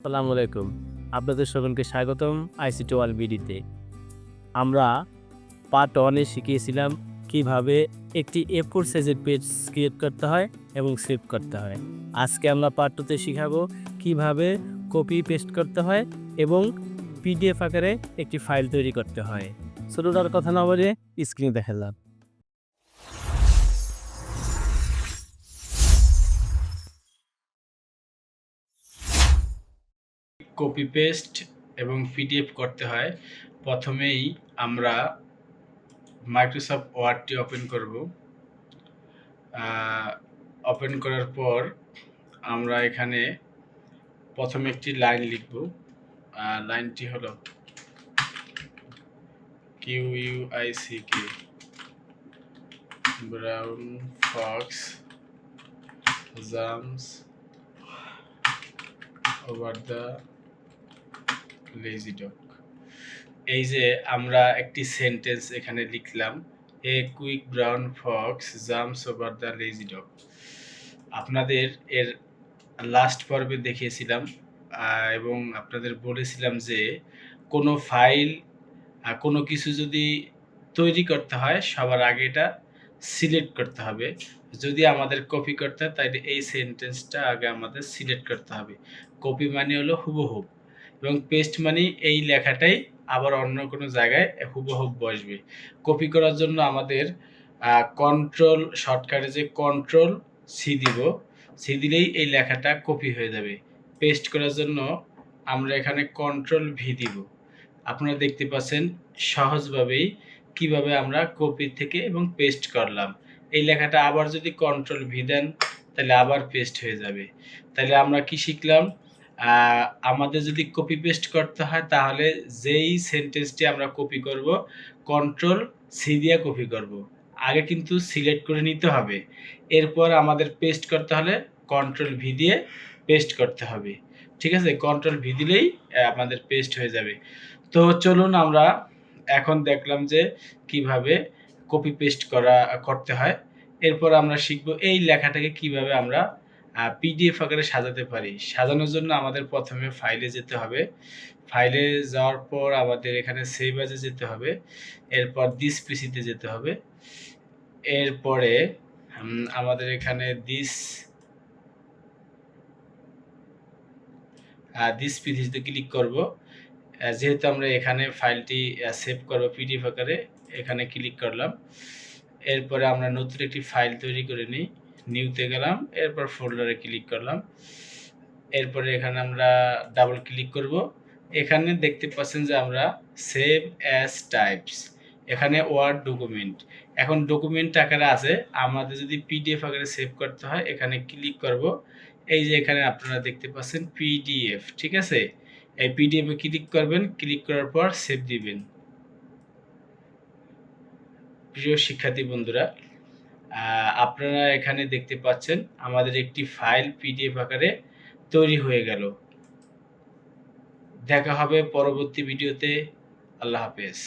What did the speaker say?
আসসালামু আলাইকুম। আপনাদের সকলকে স্বাগতম আইসিটি ওয়াল বিডিতে। আমরা পার্ট ওয়ানে শিখিয়েছিলাম কীভাবে একটি এ ফোর সাইজের পেজ ক্রিয়েট করতে হয় এবং সেভ করতে হয়। আজকে আমরা পার্ট টুতে শিখাবো কীভাবে কপি পেস্ট করতে হয় এবং পিডিএফ আকারে একটি ফাইল তৈরি করতে হয়। ছোটোটার কথা না বলে স্ক্রিনে দেখালাম কপি পেস্ট এবং পিডিএফ করতে হয়। প্রথমেই আমরা মাইক্রোসফট ওয়ার্ডটি ওপেন করব। ওপেন করার পর আমরা এখানে প্রথমে একটি লাইন লিখব। লাইনটি হলো Q U I C K brown fox jumps over the lazy dog এই যে আমরা একটি সেন্টেন্স এখানে লিখলাম a quick brown fox jumps over the lazy dog আপনাদের এর লাস্ট পর্বে দেখিয়েছিলাম এবং আপনাদের বলেছিলাম যে কোনো ফাইল কোনো কিছু যদি তৈরি করতে হয়, সবার আগে এটা সিলেক্ট করতে হবে। যদি আমাদের কপি করতে হয় তাহলে এই সেন্টেন্সটা আগে আমাদের সিলেক্ট করতে হবে। কপি মানে হলো হুবহুব এবং পেস্ট মানে এই লেখাটাই আবার অন্য কোনো জায়গায় হুবহুব বসবে। কপি করার জন্য আমাদের কন্ট্রোল শর্টকাটে যে কন্ট্রোল সি দিব সি দিলেই এই লেখাটা কপি হয়ে যাবে। পেস্ট করার জন্য আমরা এখানে কন্ট্রোল ভি দিব। আপনারা দেখতে পাচ্ছেন সহজভাবেই কীভাবে আমরা কপি থেকে এবং পেস্ট করলাম। এই লেখাটা আবার যদি কন্ট্রোল ভি দেন, তাহলে আবার পেস্ট হয়ে যাবে। তাহলে আমরা কি শিখলাম? আমাদের যদি কপি পেস্ট করতে হয়, তাহলে যেই সেন্টেন্সটি আমরা কপি করব কন্ট্রোল সি দিয়ে কপি করব। আগে কিন্তু সিলেক্ট করে নিতে হবে। এরপর আমাদের পেস্ট করতে হলে কন্ট্রোল ভি দিয়ে পেস্ট করতে হবে। ঠিক আছে? কন্ট্রোল ভি দিলেই আমাদের পেস্ট হয়ে যাবে। তো চলুন আমরা এখন দেখলাম যে কীভাবে কপি পেস্ট করা, করতে হয়। এরপর আমরা শিখব এই লেখাটাকে কীভাবে আমরা পিডিএফ আকারে সাজাতে পারি। সাজানোর জন্য আমাদের প্রথমে ফাইলে যেতে হবে। ফাইলে যাওয়ার পর আমাদের এখানে সেভ আজে যেতে হবে। এরপর দিস পিসিতে যেতে হবে। এরপরে আমাদের এখানে দিস দিস পিসিতে ক্লিক করব। যেহেতু আমরা এখানে ফাইলটি সেভ করব পিডিএফ আকারে, এখানে ক্লিক করলাম। এরপরে আমরা নতুন একটি ফাইল তৈরি করে নিই। নিউতে গেলাম, এরপর ফোল্ডারে ক্লিক করলাম। এরপরে এখানে আমরা ডাবল ক্লিক করব। এখানে দেখতে পাচ্ছেন যে আমরা সেভ অ্যাজ টাইপস এখানে ওয়ার্ড ডকুমেন্ট এখন ডকুমেন্ট আকারে আছে, আমাদের যদি পিডিএফ আকারে সেভ করতে হয়, এখানে ক্লিক করব। এই যে এখানে আপনারা দেখতে পাচ্ছেন পিডিএফ ঠিক আছে? এই পিডিএফে ক্লিক করবেন ক্লিক করার পর সেভ দিবেন। প্রিয় শিক্ষার্থী বন্ধুরা আপনারা এখানে দেখতে পাচ্ছেন আমাদের একটি ফাইল পিডিএফ আকারে তৈরি হয়ে গেল। দেখা হবে পরবর্তী ভিডিওতে। আল্লাহ হাফেজ।